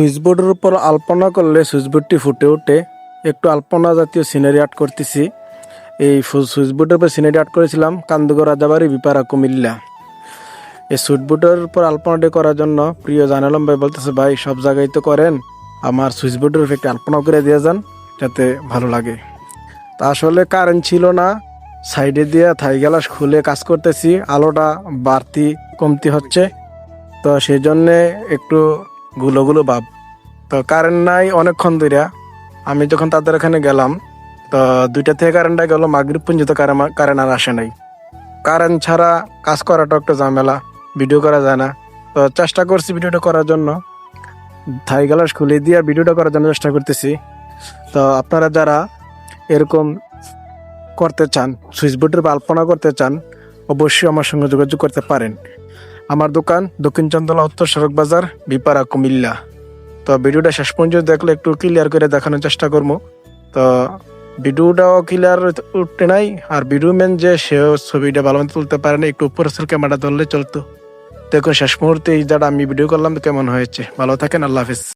সুইচবোর্ডের উপর আলপনা করলে সুইচবোর্ডটি ফুটে ওঠে। একটু আলপনা জাতীয় সিনারি আর্ট করতেছি। এই সুইচবোর্ডের উপর সিনারি আর্ট করেছিলাম কান্দুগর রাজাবাড়ি বিপারা কুমিল্লা। এই সুইচবোর্ডের উপর আলপনাটি করার জন্য প্রিয় জানালাম ভাই বলতেছে, ভাই, সব জায়গায় তো করেন। আমার সুইচবোর্ডের উপর একটু আলপনা করে দিয়ে যান, যাতে ভালো লাগে। তা আসলে কারেন্ট ছিল না। সাইডে দিয়ে থাই গ্লাস খুলে কাজ করতেছি। আলোটা বাড়তি কমতি হচ্ছে। তো সেই জন্যে একটু গুলো গুলো ভাব তো কারেন্ট নাই অনেকক্ষণ ধরে আমি যখন তাদের এখানে গেলাম, তো দুইটা থেকে কারেন্টটা গেল, মাগরিব পর্যন্ত কারেন্ট আর আসে নাই। কারেন্ট ছাড়া কাজ করাটা একটা ঝামেলা ভিডিও করা যায় না। তো চেষ্টা করছি ভিডিওটা করার জন্য। থাই গ্লাস খুলে দিয়ে ভিডিওটা করার জন্য চেষ্টা করতেছি। তো আপনারা যারা এরকম করতে চান সুইচ বোর্ডের আলপনা করতে চান, অবশ্যই আমার সঙ্গে যোগাযোগ করতে পারেন। আমার দোকান দক্ষিণ চন্দলা উত্তর সড়ক বাজার বিপারা কুমিল্লা। তো ভিডিওটা শেষ পর্যন্ত দেখলে একটু ক্লিয়ার করে দেখানোর চেষ্টা করব। তো ভিডিওটাও ক্লিয়ার উঠতে নাই, আর ভিডিও ম্যান যে, সেও ছবিটা ভালো মতো তুলতে পারেনি একটু উপরে ক্যামেরা ধরলে চলতো। দেখুন শেষ মুহূর্তে এই যারা আমি ভিডিও করলাম, কেমন হয়েছে? ভালো থাকেন, আল্লাহ হাফিজ।